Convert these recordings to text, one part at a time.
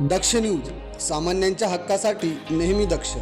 दक्ष news सामान्यांच्या हक्कासाठी नेहमी दक्ष.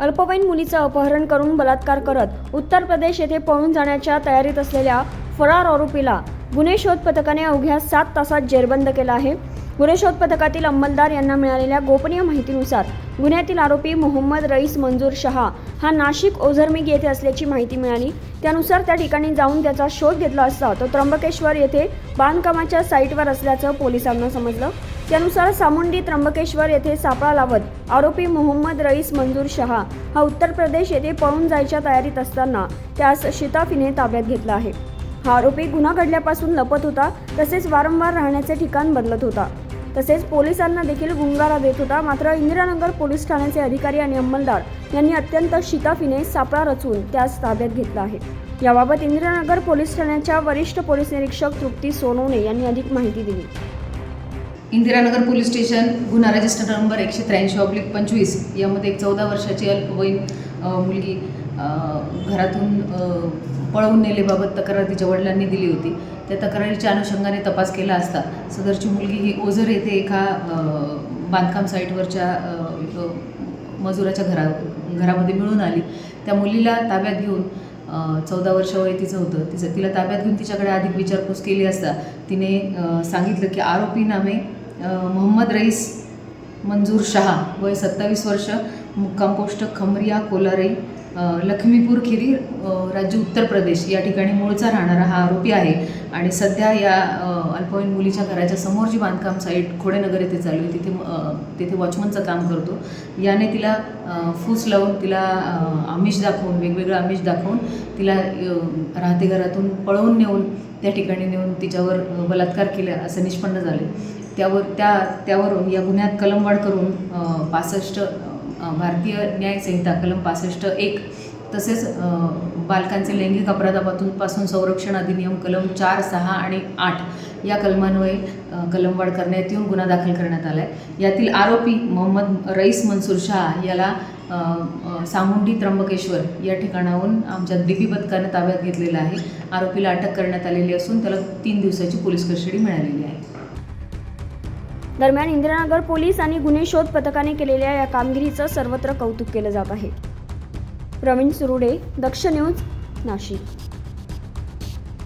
अल्पवयीन मुलीचं अपहरण करून बलात्कार करत उत्तर प्रदेश येथे पळून जाण्याच्या तयारीत असलेल्या फरार आरोपीला गुन्हे शोध पथकाने अवघ्या सात तासात जेरबंद केला आहे. गुन्हे शोध पथकातील अंमलदार यांना मिळालेल्या गोपनीय माहितीनुसार गुन्ह्यातील आरोपी मोहम्मद रईस मंजूर शहा हा नाशिक ओझरमिग येथे असल्याची माहिती मिळाली. त्यानुसार त्या ठिकाणी जाऊन त्याचा शोध घेतला असता तो त्र्यंबकेश्वर येथे बांधकामाच्या साईटवर असल्याचं पोलिसांना समजलं. त्यानुसार सामुंडी त्र्यंबकेश्वर येथे सापळा लावत आरोपी मोहम्मद रईस मंजूर शहा हा उत्तर प्रदेश येथे पळून जायच्या तयारीत असताना त्यास शिताफीने ताब्यात घेतला आहे. हा आरोपी गुन्हा घडल्यापासून लपत होता तसेच वारंवार राहण्याचे ठिकाण बदलत होता. तसेच पोलिसांना देखील गुंगारा देत होता. मात्र इंदिरानगर पोलीस ठाण्याचे अधिकारी आणि अंमलदार यांनी अत्यंत शिताफीने सापळा रचून त्यास ताब्यात घेतला आहे. याबाबत इंदिरानगर पोलीस ठाण्याच्या वरिष्ठ पोलीस निरीक्षक तृप्ती सोनवणे यांनी अधिक माहिती दिली. इंदिरानगर पोलीस स्टेशन गुन्हा रजिस्टर नंबर एकशे त्र्याऐंशी ऑब्लिक पंचवीस यामध्ये एक चौदा वर्षाची अल्पवयीन मुलगी घरातून पळवून नेलेबाबत तक्रार तिच्या वडिलांनी दिली होती. त्या तक्रारीच्या अनुषंगाने तपास केला असता सदरची मुलगी ही ओझर येथे एका बांधकाम साईटवरच्या मजुराच्या घरा घरामध्ये मिळून आली. त्या मुलीला ताब्यात घेऊन चौदा वर्ष वय तिचं होतं. तिचं तिला ताब्यात घेऊन तिच्याकडे अधिक विचारपूस केली असता तिने सांगितलं की आरोपी नामे मोहम्मद रईस मंजूर शहा वय सत्तावीस वर्ष मुक्काम पोस्ट खमरिया कोलारई लखमीपूर लक्ष्मीपूर खिरी राज्य उत्तर प्रदेश या ठिकाणी मूळचा राहणारा हा आरोपी आहे. आणि सध्या या अल्पवयीन मुलीच्या घराच्या समोर जी बांधकाम साईट खोडेनगर येथे चालू आहे तिथे तिथे वॉचमनचं काम करतो. याने तिला फूस लावून तिला आमिष दाखवून वेगवेगळं आमिष दाखवून तिला राहते घरातून पळवून नेऊन त्या ठिकाणी नेऊन तिच्यावर बलात्कार केला असं निष्पन्न झाले त्यावर त्या त्यावरून या गुन्ह्यात कलमवाढ करून पासष्ट भारतीय न्यायसंहिता कलम पासष्ट एक तसेच बालकांचे लैंगिक अपराधापासून पासून संरक्षण अधिनियम कलम चार सहा आणि आठ या कलमांमुळे कलमवाढ करण्यात येऊन गुन्हा दाखल करण्यात आला आहे यातील आरोपी मोहम्मद रईस मनसूर शाह याला सामुंडी त्र्यंबकेश्वर या ठिकाणाहून आमच्या डीपी पथकाने ताब्यात घेतलेला आहे. आरोपीला अटक करण्यात आलेली असून त्याला तीन दिवसाची पोलीस कस्टडी मिळालेली आहे. दरम्यान इंदिरानगर पोलीस आणि गुन्हे शोध पथकाने केलेल्या या कामगिरीचं सर्वत्र कौतुक केलं जात आहे. प्रवीण सुरुडे दक्ष न्यूज नाशिक.